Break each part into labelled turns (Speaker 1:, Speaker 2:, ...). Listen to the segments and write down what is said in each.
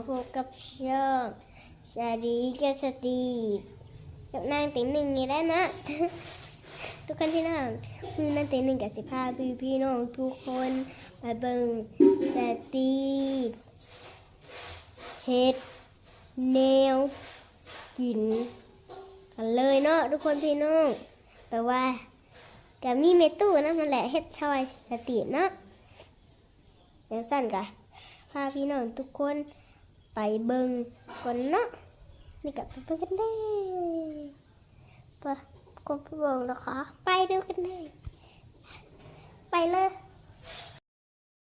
Speaker 1: มาพบกับช่องชาดีกับสตีฟกับนางติงหนึ่งนี่แหล้นะ ทุกคนที่นั่งคือนางติงหนึ่งกับสิพาพี่พี่น้องทุกคนไปเบิ่งสตีฟเฮ็ดแนวกินกันเลยเนาะทุกคนพี่น้องแปลว่ากับมีเมตู้นะมันแหละเฮ็ดชอยสตีฟเนาะเดี๋ยวสั้นกะพาพี่น้องทุกคน ไปเบิ่งก่อนเนะนี่กับไปเบิ่งกันได้ไปก็ไปเบิ่งนะคะไปดูกันได้ไปเลย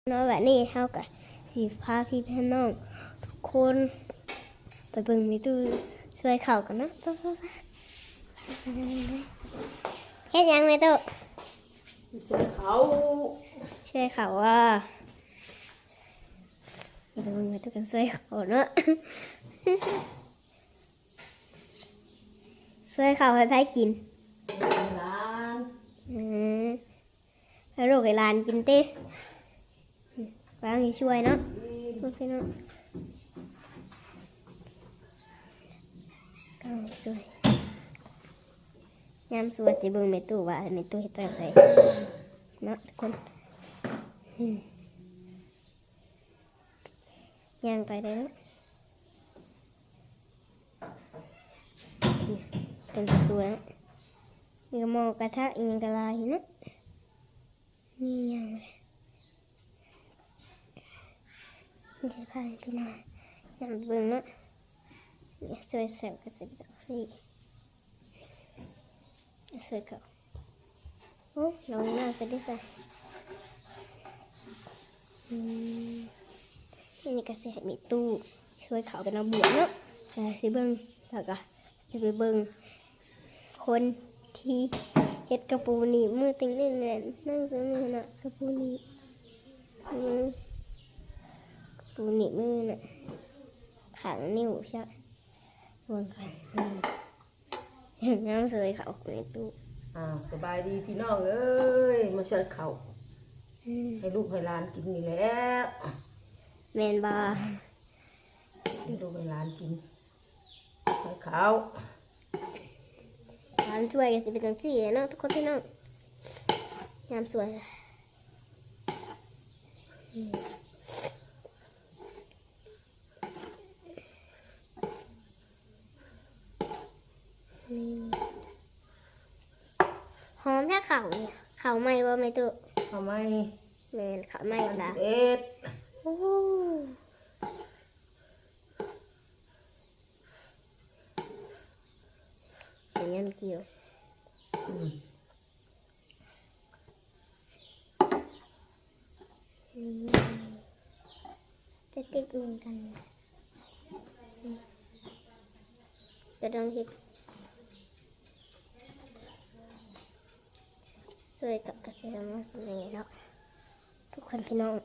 Speaker 1: เนาะแบบนี้เฮากับสีพาพี่พี่น้องทุกคน ไปเบิ่งมีตู้ช่วยเข่ากันเนะไปไปไปเฮ็ดยังไงตู้
Speaker 2: เจอเขา
Speaker 1: ช่วยเขาว่า อย่าไปเบิ่งมีตู้กันช่วยเข่าเนาะช่วยเข่าให้ไผกิน
Speaker 2: ร้าน
Speaker 1: อืมให้ลูกให้หลานกินติวางให้ช่วยเนาะโอเคเนาะก็สวยยามสวยจะเบิ่งในตู้ว่าในตู้เฮ็ดจังไดเนาะทุกคนอืม ย่างไปเลยเนะเป็นสวยนาะมีกระหมอกกระทะอีกกระลายนะนี่ยังเลยนี่จะพาพี่นาอยากเบิ่งนะนี่สวยแสบกระสิบจักสี่สวยเก่าโอ้ลองหน้าสิดิสะ อืมนี่ก็เสียมีตู้ช่วยเขาเป็นระเบียบเนาะแต่สิเบิ่งแล้วก็จะไปเบิ่งคนที่เฮ็ดกระปูหนีบมือติงเล่นแหละนั่งซื้อมือน่ะกระปูหนีบมือกระปูหนีบมือน่ะขังนิ้วใช่วางกันอืมน้ำสวยเขาในตู้
Speaker 2: อ่าสบายดีพี่น้องเอ้ยมาช่วยเขา
Speaker 1: อืม
Speaker 2: ให้ลูกให้หลานกินนี่แหล้ว
Speaker 1: แมนบา
Speaker 2: ให้ลูกให้หลานกินให้เขา
Speaker 1: ร้านช่วยกันสิเป็นจังสี่เนาะทุกคนพี่น้องยามสวยอืมนี่หอมแค่เข่าเนี่ยเข่าไหม้บ่ไม่ตุ
Speaker 2: ทำไม
Speaker 1: แมนเข่าไหม้
Speaker 2: อัน
Speaker 1: ละ
Speaker 2: สิบเอ็ด
Speaker 1: โอย่างนี้มันเกี่ยว
Speaker 2: อืม
Speaker 1: นี่จะติดมือกันจะต้องเห็ดสวยกับกระเซียมาสวยเนาะทุกคนพี่น้อง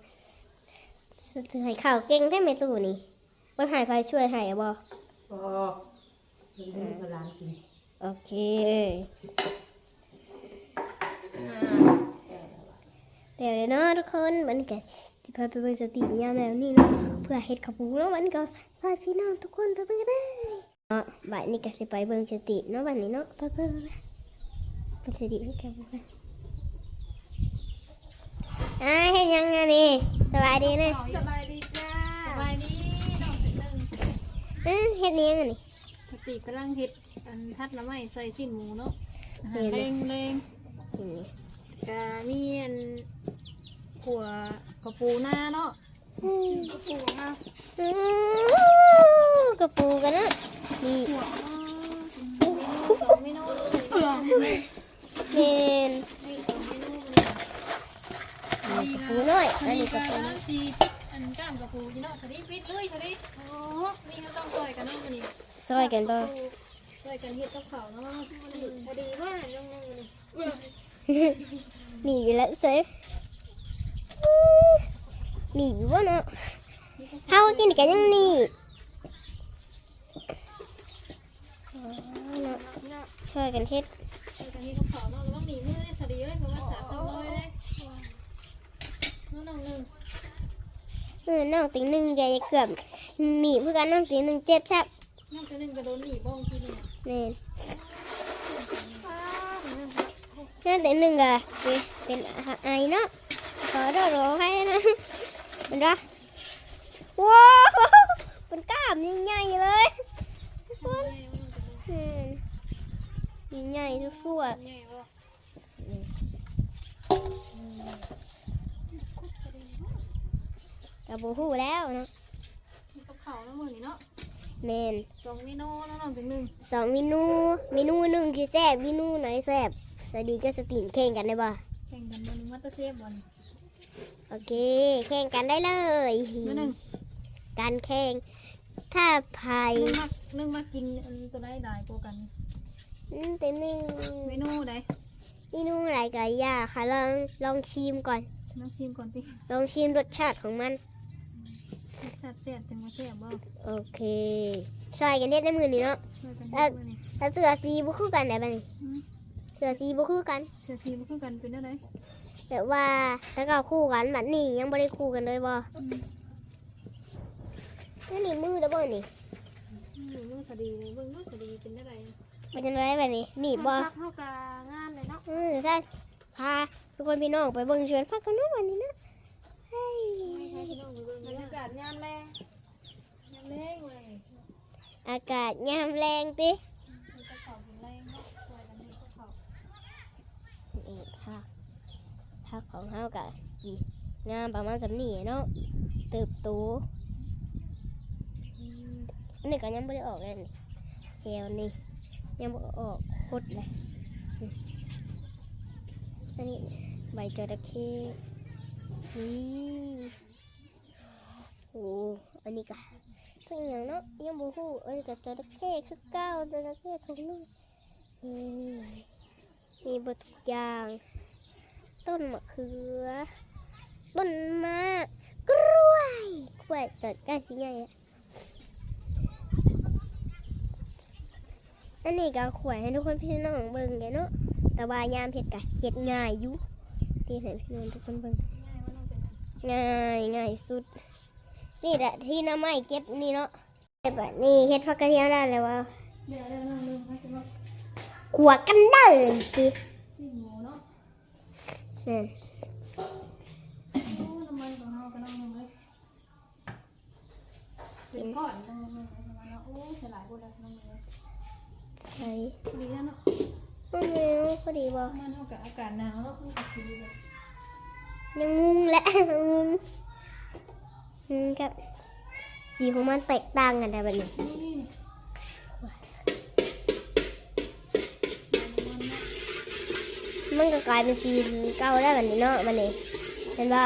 Speaker 1: ถือให้ข่าวเก่งได้ไหมตู่นี่ว่าหายไปช่วยหายบ่
Speaker 2: พอให้ลูกหลานกิน
Speaker 1: โอเค เดี๋ยวเนาะทุกคนมันก็จะพาไปเบิ่งสติยามแล้วนี่เนาะเพื่อเฮ็ดข้าวปูเนาะมันก็พาพี่น้องทุกคนไปเบิ่งกันได้เนาะบ่ายนี้ก็สิไปเบิ่งสติเนาะบัดนี้เนาะไปไปไปไปไปสติให้แกบ่กัน อ่าเฮ็ดยังไงนี่สบายดีนะ
Speaker 3: สบายดีจ้าสบายดีน้องเป็นหนึ่ง
Speaker 1: อ่าเฮ็ดนี่ยังไงนี่
Speaker 3: สติกำลังเฮ็ดอันทัดละไม้ใส่ชิ้นหมูเนาะอาหาร
Speaker 1: เห็
Speaker 3: เร่
Speaker 1: น
Speaker 3: ง
Speaker 1: ไหม
Speaker 3: เร่ง
Speaker 1: กินนี่
Speaker 3: กะมีอันขัวกระปูหน้าเนาะ
Speaker 1: อืม
Speaker 3: กระปูหน้า
Speaker 1: อืมกระปูกันเนาะนี่
Speaker 3: ขัวเมนูสองเมนูเลย
Speaker 1: เมน
Speaker 3: นี่สองเมนูเลย
Speaker 1: กระปูน้อยอัน
Speaker 3: มี
Speaker 1: นี้ก
Speaker 3: ก
Speaker 1: ระ
Speaker 3: ระ
Speaker 1: ปู
Speaker 3: ปูสีปิดอันก้ามกระปูจีเนาะสวัสดีปิดเลยสวัสดีโอ้นี่เขาต้องซอยกันเนาะวันนี้
Speaker 1: ซอยกันบ่
Speaker 3: ซอยกันเฮ็ดกับข้าวเนาะสวัสดีมากน้องๆนี่
Speaker 1: หนีอยู่แล้วเซฟหนีอยู่วะเนาะเฮากินกันยังหนีอ๋อเนาะช่วยกันเฮ็ด
Speaker 3: ซอยกันเฮ็ดกับข้าวเนาะระวังหนีมือได้สวัสดีเลยเพราะว่าสาซ้ำน้อยเลย น้องๆหนึ่ง
Speaker 1: เออน้องติงหนึ่งแกจะเกือบหนีบเพื่อกันน้องตีหนึ่งเจ็บแซ่บ
Speaker 3: น้องตัวหนึงก็โดนหนีบบ้องกินเนี่ย
Speaker 1: แม่น
Speaker 3: ป้าเหมือนกัน
Speaker 1: นั่นตีหนึ่งอะเป็นเป็นไอเนาะขอโทษขอให้นะเป็นไรว้าวเป็นกล้ามยิ่งใหญ่เลยอืมยิ่งใหญ่ทุกส่วน กับบูฮู้แล้วเนาะ
Speaker 3: มีกับข้าวแล้วมื้อนี้เนาะ
Speaker 1: แมน
Speaker 3: สองเมนูน้องๆถึงหนึ่ง
Speaker 1: สองเมนูเมนูหนึ่งที่แซ่บเมนูไหนแซ่บสวัสดีก็สตรีมแข่งกันได้ป่ะ
Speaker 3: แข่งกันบนมัตเตอร์เซฟบอล
Speaker 1: โอเค แข่งกันได้เลย
Speaker 3: มื้อหนึ่ง
Speaker 1: การแข่งถ้าพาย
Speaker 3: นึ่งมานึ่งมากินอันตัวใดหลายกว่ากัน
Speaker 1: อืมแต่หนึ่ง
Speaker 3: เมนูใด
Speaker 1: เมนูอะไรกันยากค่ะลองลองชิมก่อน
Speaker 3: น้ำชิมก่อนสิ
Speaker 1: ลองชิมรสชาติของมัน
Speaker 3: ร สชาติแซ่บจังว่าแซ่บบ่
Speaker 1: โอเคช่วยกันเด็ดในมือนี้เนาะ
Speaker 3: ช่วยกันเฮ็ดมื้อนี้
Speaker 1: แล้วเสือสีบุคือกันได้บ้าง
Speaker 3: อืม
Speaker 1: เสือสีบุคือกัน
Speaker 3: เสียสีบ่คือกันเป็นจังได
Speaker 1: แต่ว่าถ้าเราคู่กันแบบนี้ยังไม่ได้คู่กันเลยบ่
Speaker 3: อืม
Speaker 1: นี่นี่มือแล้วบ่นี่
Speaker 3: มือมือสดีเลยเบิ่งมือสดีเป็นจังได
Speaker 1: เป็นยังไงแบบนี้หนีบบ่
Speaker 3: พักเฮากะงานเลยเนาะ
Speaker 1: อืมใช่พาทุกคนพี่น้องไปเบิ่งชวนพักกันเนาะวันนี้นะ
Speaker 3: ศยามแลงยามแลงเว้ย
Speaker 1: อากาศยามแรงติ
Speaker 3: มีกระเป๋าเป็นแรงเนาะช่วยกันเฮ็ดกระเป๋า
Speaker 1: นี่พักพักของเฮากะสิงามประมาณสำนี้เนาะเติบโตอืมอันนี้ก็ยังไม่ได้ออกเลยนี่แถวนี่ยังบ่ออกโคตรเลยอืมอันนี้ใบจระเข้นี่ โอ้อันนี้ก็ซึ่งอย่างเนาะยังบ่ฮู้อันนี้ก็จระเข้คือเก้าจระเข้ทงนึงอืมมีบทุกอย่าง ต้นมะเขือ ต้นมะกล้วยกล้วยเกิดใกล้สิใหญ่อะอันนี้ก็ขวายให้ทุกคนพี่น้องเบิ่งแกเนาะแต่ว่ายามเฮ็ดกะเฮ็ดง่ายอยู่ที่ให้พี่น้องทุกคนเบิ่ง
Speaker 3: ง่ายง่า
Speaker 1: ยสุด นี่แหละที่น้ำไม้เก็บนี่เนาะเก็บแบบนี้เฮ็ดผักกระเทียมได้เลยว่า
Speaker 3: เดี๋ยวเราลองลืมเขาสิว่า
Speaker 1: ขวกันเด้อจี
Speaker 3: สิหมูเนาะ
Speaker 1: นั่น
Speaker 3: โอ้น้ำมันของเฮาก็น้องลืมเลยเป็นก้อนน้องลืมเลยประมาณเนาะโอ้ใส่หลายคนแล้วน้องลืมเลย
Speaker 1: ใส่
Speaker 3: ดีแล้วเนาะ
Speaker 1: มะนาวพอดีบ่
Speaker 3: มันเท่ากับอากาศหนาวเนาะมันก็สีแบบ
Speaker 1: ยังงงและงง อืมครับสีของมันแตกต่างกันแต่แบบนี้
Speaker 3: นี่
Speaker 1: มันก็กลายเป็นสีเก่าได้แบบนี้เนาะมันนี่เห็นป่ะ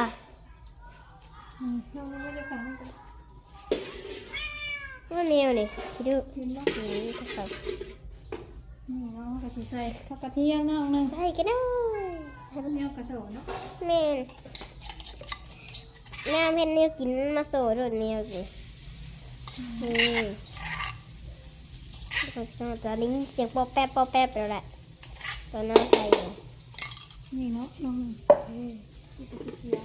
Speaker 3: อืมน้องไม่ได้ฟังกัน
Speaker 1: มันแนวนี่คิดดู
Speaker 3: กินบ่
Speaker 1: นี่ก็ใส่
Speaker 3: นี่เนาะก็สิใส่ผักกระเทียมเนาะนึง
Speaker 1: ใส่ก็ได้ใส่
Speaker 3: เนียวกระโสเนาะ
Speaker 1: แม่น น้ำเพ็นแนวกินมาโซ่โดดแนวกินนี่ตอนนี้เสียงปอแป๊บปอแป๊บแล้วแหละตอนน้ำใส่
Speaker 3: นี่เนาะน้อง
Speaker 1: อืม
Speaker 3: ที่จะเสียง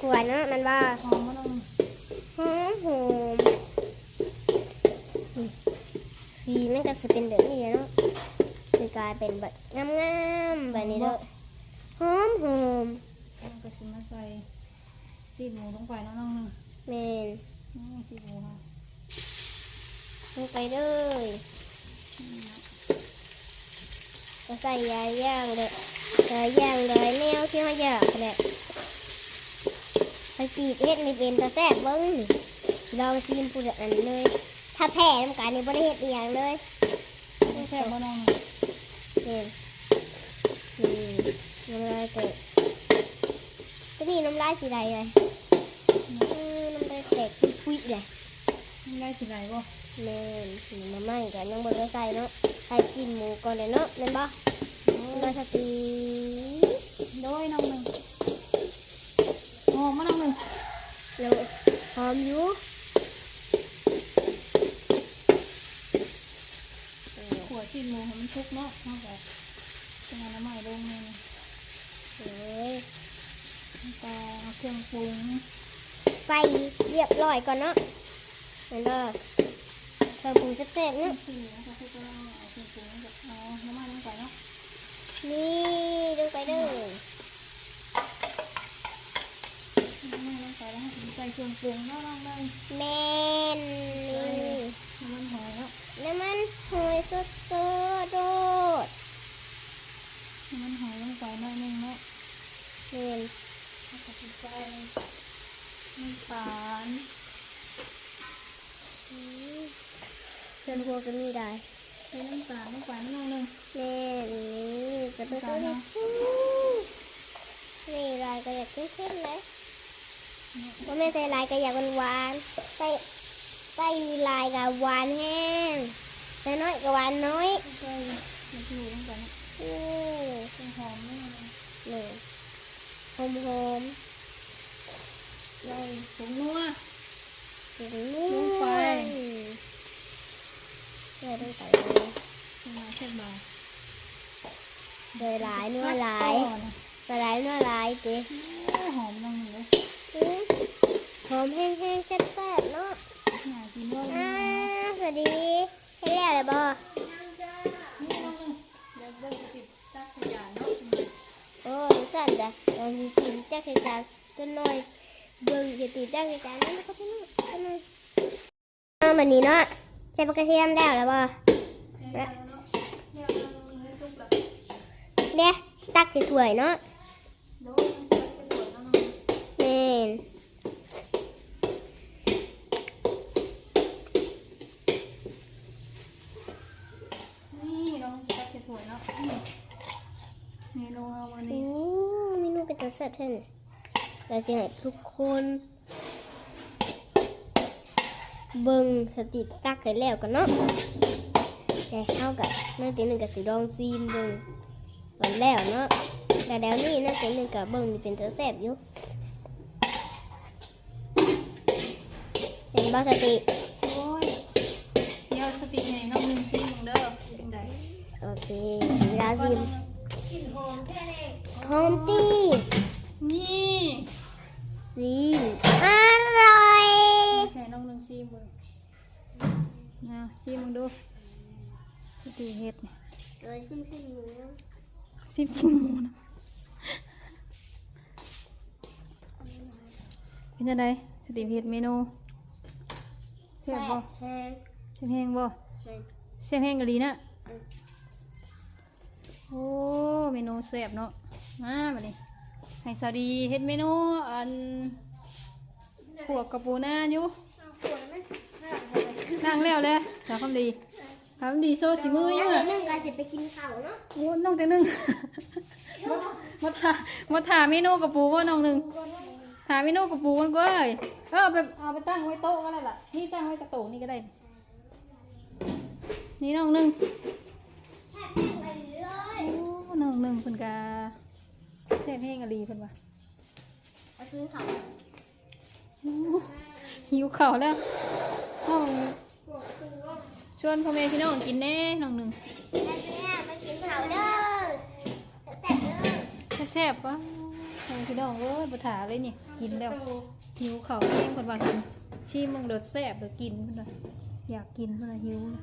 Speaker 1: กวเนาะมันว่า
Speaker 3: หอมน้อง
Speaker 1: หอมหอมสีมันก็จะเป็นแบบนี้เนาะคือกลายเป็นแบบงามๆแบบนี้เด้อหอมหอม
Speaker 3: น้องก็สิมาใส่ ซีดหมูลงไปเนาะน้องนึง
Speaker 1: แมน
Speaker 3: นี่ซีดหมูค่ะ
Speaker 1: ลงไปเลยก็ใส่ยาย่างเลยยาย่างเลยแนวที่เขาอยากแหละไปปีกเฮ็ดนี่เป็นตะแซ่บเบิ้งนี่ลองชิมปูดอันเลย ถ้าแพ้น้ำกันนี่บ่ได้เฮ็ดอหย่างเลย
Speaker 3: แซ่บบ่น้อง
Speaker 1: นี่นี่น้ำลายเตะ ก็นี่น้ำลายสีใดเลยอืมน้ำลายแตกปุ้ยๆเลย
Speaker 3: มันได้สิไหลบ่
Speaker 1: แม่นสีมาไหม้กันยังบ่ได้ใส่เนาะใส่กินหมูก่อนเลยเนาะแม่นบ่มาสตี
Speaker 3: โดยน้องนึงหอมบ่น้องนึง
Speaker 1: แล้วหอมอยู่
Speaker 3: ขัวซีดหมูให้มันชุกเนาะเนาะแบบเป็นน้ำใหม่ลงนี่
Speaker 1: เอ้ย
Speaker 3: น้ำ ตาลเครื่องปรุง
Speaker 1: ไฟเรียบร้อยก่อนเนาะแล้วก็เพิ่มปรุงแซ่บๆเนาะ
Speaker 3: สีนะคะคือก็เอาเครื่องปรุงแบบเอาน้ำมันลงไปเนาะ
Speaker 1: นี่ดูไปเด้อ
Speaker 3: น้ำมันลงไปแล้วให้ใส่เครื่องปรุงเนาะลองเลย
Speaker 1: แมนนี่
Speaker 3: น้ำมันหอยเนาะ
Speaker 1: น้ำมันหอยสดสดโดด
Speaker 3: น้ำมันหอยลงไปหน่อยหนึงเนาะ
Speaker 1: แมน
Speaker 3: แล้วก็ ใส่น้ำตาล
Speaker 1: อืมเพื่อนพวกก็มีได้
Speaker 3: ใส่น้ำตาลลงไปนิดนึง
Speaker 1: แม่นี่จะไป
Speaker 3: น้ำตาลเนาะ
Speaker 1: นี่ลายก็อยากเข้มๆนะก็ไม่ใส่ลายก็อยากหวานๆใส่ใส่ลายกับหวานแห้งใส่น้อยกับหวานน้อย
Speaker 3: ใส่น้ำผึ้งลงไปเนาะ
Speaker 1: อืม
Speaker 3: ใส่หอมนิดนึง
Speaker 1: นี่หอมหอม
Speaker 3: ใส่ผงนัว
Speaker 1: ๆถึงนุ่
Speaker 3: ลงไป
Speaker 1: ใส่ลงไปเลย
Speaker 3: ใส่มาเส้นบาง
Speaker 1: โดยหลายเนื้อหลาย
Speaker 3: ก่อนนะ
Speaker 1: ใส่หลายเนื้อหลายเจ๊
Speaker 3: โอ้หอมนังเลย
Speaker 1: อืมหอมแห้งๆแซ่บๆเนาะ
Speaker 3: หากินด้วย
Speaker 1: อ่าสวัสดีให้แล้วเลยบ่
Speaker 3: นี่น้องนึงเดี๋ยวเบิ่งจะติดตักขยะเนาะ
Speaker 1: โอ้ยสั่นจ้ะตอนนี้กินจักรจานจนหน่อย เบิ่งจะตีจักรจานนั่นก็พี่น้องกันน่อยเอาแบบนี้เนาะใส่ปลากระเทียมแล้วแล้วบ่
Speaker 3: ใช่แล้วเนาะเนี่ยเอาลงให้สุกแล้ว
Speaker 1: เด้ตักใส่ถ้วยเนาะ
Speaker 3: เม
Speaker 1: น
Speaker 3: นี่น้องตักเป็นหัวเนาะนี่เมนูวัน
Speaker 1: โอ้
Speaker 3: นี้
Speaker 1: เมนูเป็นตัวแซ่บแท้นี่ เราจะให้ทุกคน เบิ่งสติตักให้แล้วกันเนาะแต่เฮากับนั่นตีหนึ่งกับสิลองซีมเบิ่งตอนแล้วเนาะแต่แล้วนี่นั่นตีหนึ่งกับเบิ่งนี่เป็นตัวแซ่บอยู่เป็นบ่สติ
Speaker 3: โอ้ยเดี๋ยวสติให้น้องหนึ่งซิมึงเด้อเป็นไง
Speaker 1: โอเคเวลา
Speaker 3: ก็
Speaker 1: ซีม
Speaker 3: น้องกินหอมแค่ไหน
Speaker 1: หอมตี
Speaker 3: นี่
Speaker 1: ซีมอร่อย
Speaker 3: ใช่น้องหนึ่งซีมึงนะซีมึงดูสติเฮ็ดเนี่ย
Speaker 1: เกิดชิมขึ้นหมู
Speaker 3: ซิมชิมหมูนะเป็นยังไงสติเฮ็ดเมนูเสียบบ่
Speaker 1: แห้ง
Speaker 3: เสียงแห้งบ่
Speaker 1: แห้ง
Speaker 3: เสียงแห้งกะลีนะโอ้เมนูแซ่บเนาะมาบัดนี้ ให้สวัสดีเฮ็ดเมนูอันพวกกระปูหน้าอยู่นั่งแล้วแหละสาวคำดีสาวคำดีโซ่สีมือยัง
Speaker 1: แล้ว
Speaker 3: อะ
Speaker 1: เดี๋ยวนึ่งก็จะไปกินข้าวเนาะ
Speaker 3: โอ้น้องแต่หนึ่งมาถามมาถามเมนูกระปูว่าน้องหนึ่งถามเมนูกระปูกันก็เลยก็เอาไปเอาไปตั้งไว้โต๊ะก็ได้ล่ะนี่ตั้งไว้กระโต๊ะนี่ก็ได้ นี่น้องหนึ่ง
Speaker 1: แค่ปิ้งไปเลย
Speaker 3: โอ้น้องหนึ่งเพิ่นกา แซ่บแห้งกะลีเพิ่นว่า
Speaker 1: เอากินข้าว
Speaker 3: โอ้หิวข้าวแล้วน้องชวนพ่อแม่พี่น้องกินแน่น้องหนึ่ง
Speaker 1: แล้วเนี่ยไปกินข้าวเด้อแต่เด้อ
Speaker 3: แซ่บๆปะพ่อแม่พี่น้องเอ้ยบ่ถาเลยนี่กินแล้วหิวข้าวแห้งเพิ่นว่ากินชิมมึงโดดแซ่บเดี๋ยวกินเพิ่นว่าอยากกินเพิ่นว่าหิวนะ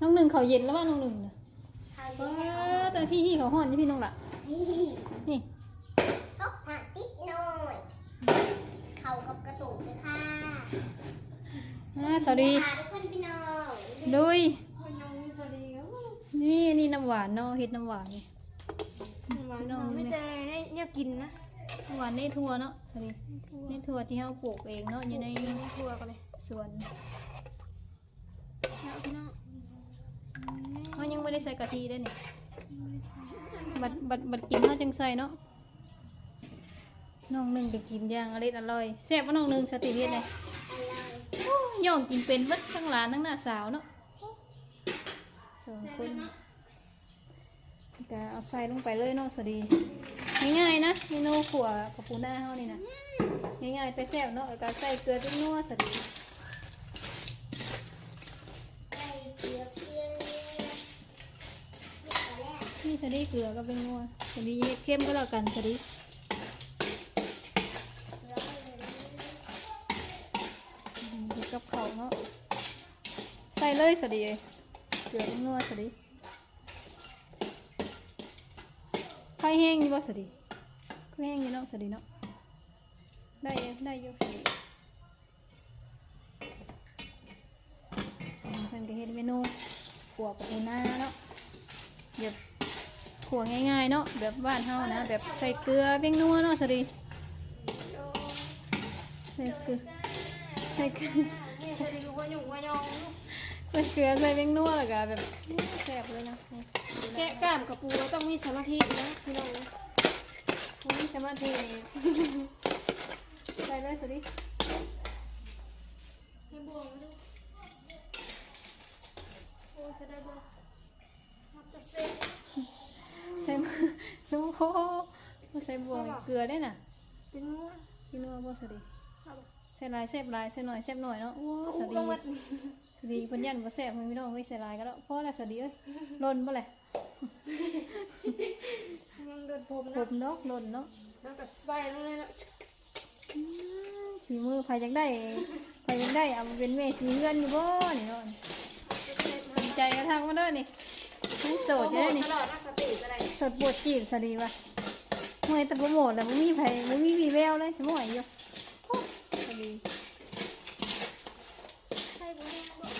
Speaker 3: น้องหนึ่งเขาวเย็นแล้วว่าน้องหนึ่งน่ะ
Speaker 1: ข้าว
Speaker 3: ว้
Speaker 1: เย็นา
Speaker 3: แต่พี่ที่เขาห่อนนี่พี่น้องละ
Speaker 1: นี่
Speaker 3: นี่
Speaker 1: เขาหันติ๊กหน่อย เข่ากับกระตุกเลยค่ะ
Speaker 3: อ่าสวัสดี
Speaker 1: ค่ะทุกคนพี่น้อง
Speaker 3: ดุย
Speaker 1: พี่น้องสวัสดีครับ
Speaker 3: นี่นี่น้ำหวานเนาะเฮ็ดน้ำหวานนี่
Speaker 1: หวานไม่แต่ให้เนี่ยกินนะ
Speaker 3: น้ำหวานในทั่วเนาะสวัสดีในทั่วที่เราปลูกเองเนาะอยู่ใน
Speaker 1: ทั่วกันเลย
Speaker 3: สวน
Speaker 1: แล้วพี่น้อง
Speaker 3: เขายังไม่ได้ใส่กะทิได้นี่บัดบัดบัดกินเขาจังใส่เนาะน้องหนึ่งจะกินอย่างอร่อยอร่อยแซ่บว่าน้องหนึ่งสติเฮ็ดเลยย่องกินเป็นเบัดทั้งหลานทั้งหน้าสาวเนาะสองคนก็เอาใส่ลงไปเลยเนาะสวัสดี ง่ายๆนะเมนูขั่วกับปูหน้าเขานี่นะง่ายๆแต่แซ่บเนาะแล้วก็ใส่เกลือจิ้มนัวสวัสดี
Speaker 1: นี่
Speaker 3: สดีเกลือก็เป็นนัวสดีเข้มก็แล้วกันสดีกับเขาเนาะใส่เลยสดีเกลือเป็นนัวสดีไข่แห้งอยู่บ่สดีแห้งอยู่เนาะสดีเนาะได้ได้อยู่สดีเพิ่นก็เฮ็ดเมนูขัวกับเอน้าเนาะเดี๋ยว ขัวง่ายๆเนาะแบบบ้านเฮานะแบบใส่เกลือเพียงนัวเนาะสวัสดีใส่เกลือใส่เกลือใส่เกลือใส่เพียงนัวแล้วก็แบบแซ่บเลยนะ
Speaker 2: แกะกล้ามกับปูต้องมีสมาธินะพี่น้อง
Speaker 3: มมีสมาธิใส่เลยสวัสดี
Speaker 2: ให้บวงดูโอ้จะได้บวงฮัตเตเซ่
Speaker 3: ใส่ มาสู้โคใส่บวงเกลือได้น่ะ
Speaker 2: เป็นงู
Speaker 3: พี่นัวบ่สวัสดี
Speaker 2: ครับ
Speaker 3: ใส่หลายแซ่บหลายใส่หน่อยแซ่บหน่อยเนาะโอ้ส
Speaker 2: อู้
Speaker 3: วัส
Speaker 2: ล
Speaker 3: ดี
Speaker 2: งมา
Speaker 3: สวัสดีเพิ่นยันบ่แซ่บเพิ่นพี่น้องเอ้ยใส่หลายก็แล้วพอแล้วสวัสดีเอ้ยหล่นบ่แหละ
Speaker 2: ยังเดินผม
Speaker 3: ผ
Speaker 2: นะ
Speaker 3: มเนาะหล่นเนาะ
Speaker 2: แล้วก็ใส่ลงเลยนะ
Speaker 3: สีมือไผจังได้ไผจังได้เอามาเป็นแม่สีเฮือนอยู่บ่นี่เนาะสนใจกระทางมาเด้อนี่ ยังโสดอยู่เด้อนี่
Speaker 2: ตลอดนะสติอะไร
Speaker 3: สดปวดจีบสวัสดีว่ะเมื่อยแต่โปรโมทแล้วมึงมีไผมึงมีวีแววเลยสมอยอยู่โอ้สวัสดี
Speaker 2: ใช่บุญบอก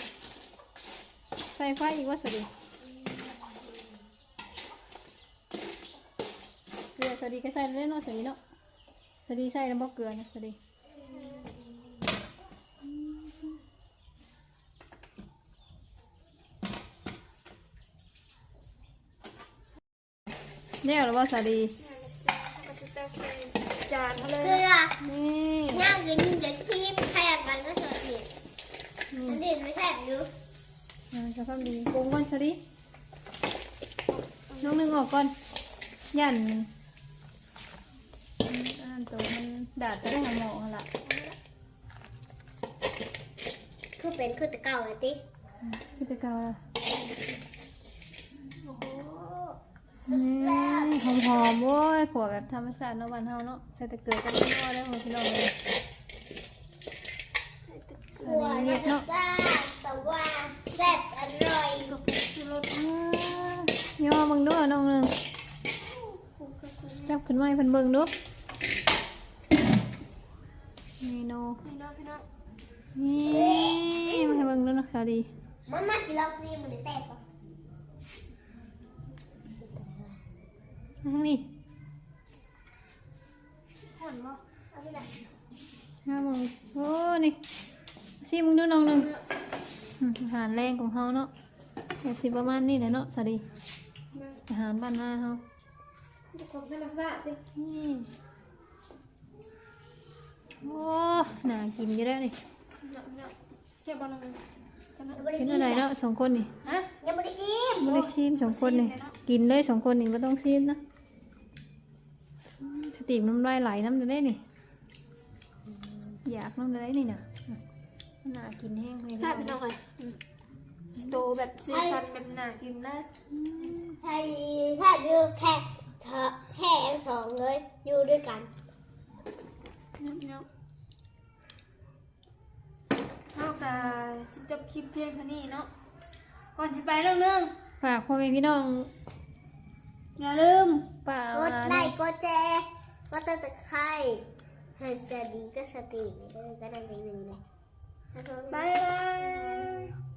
Speaker 3: ใส่ไฟอีกว่าสวัสดีเกลือสวัสดีก็ใส่เลยเนาะสวัสดีเนาะสวัสดีใส่แล้วบอกเกลือนะสวัสดี เนี่ยหรือว่าสวัสดี
Speaker 2: จานเขาเลย
Speaker 1: เกลือ
Speaker 3: นี่
Speaker 1: ย่างกินยิ่งจะคีบแทบกันก็เถอะนี่มันเด่นไม่แทบอยู่
Speaker 3: อ่าจะทำดีปรุงก่อนสวัสดีน้องหนึ่งออกก่อนยันอ่านตัวมันดาดก็ได้หาหมอหั่นละ
Speaker 1: คือเป็นคือแตะเก่าเลยติ
Speaker 3: คือไปเกาละ
Speaker 1: โอ้โห
Speaker 3: นี่ หอมหอมๆโว้ยขวแบบธรรมชาติเนาะบ้านเฮาเนาะใส่แต่เกลือกับน้ำมันได้หมดพี่น้องเลย
Speaker 1: หัวนะจ๊ะแต่ว่าแซ่บอร่อย
Speaker 3: อ่าย่อมึงด้วยน้องหนึ่งจับขึ้นมาให้เพิ่นเบิ่งดูเมนู
Speaker 2: พี่น้องพี่น้อง
Speaker 3: นี่มาให้เบิ่งดูเนาะสวัสดี
Speaker 1: มันมากินเราครีมมันเลยแซ่บกว่
Speaker 3: นี้
Speaker 2: ห่อนบ่เอาไปไหน
Speaker 3: มาเบิ่งโอ้นี่ชิมมึงดูน้องหนึ่งอืมอาหารแรงของเฮาเนาะแต่สิประมาณนี้แหละเนาะสวัสดีอาหารบ้านนาเฮา
Speaker 2: ของธรรมชาติดิ
Speaker 3: นี่โอ้น่ากินอยู่แล้วนี่
Speaker 2: เนาะเนาะเจ็บบอลนึง
Speaker 3: กินอะไรเนาะสองคนนี่
Speaker 2: ฮะ
Speaker 1: ยังไม่ได้ชิม
Speaker 3: ไม่ได้ชิมสองคนนี่กินเลยสองคนนี่ไม่ต้องชิมนะอืมส ติมน้ำลายไหลน้ำจะได้นี่อยากน้ำจะได้นี่นะน่ากินแห้งเลย
Speaker 2: ทราบพี่น้องเลยโตแบบซีซันแบบหนากินได้
Speaker 1: ให้แทบอยู่แค่เธอแค่สองเลยอยู่ด้วยกัน
Speaker 2: เนาะเนาะเท่ากับสิจบคลิปเพียงเท่านี้เนาะก่อนสิไปเรื่องนึง
Speaker 3: ฝากพ่อแม่พี่น้อง
Speaker 2: อย่าลืม
Speaker 3: ป่าก
Speaker 1: ดไลค์กดแชร์ ว่าจะงต่ใครหันสดีก็สติก็นั่งใจอหนึ่งเลย
Speaker 2: บายบาย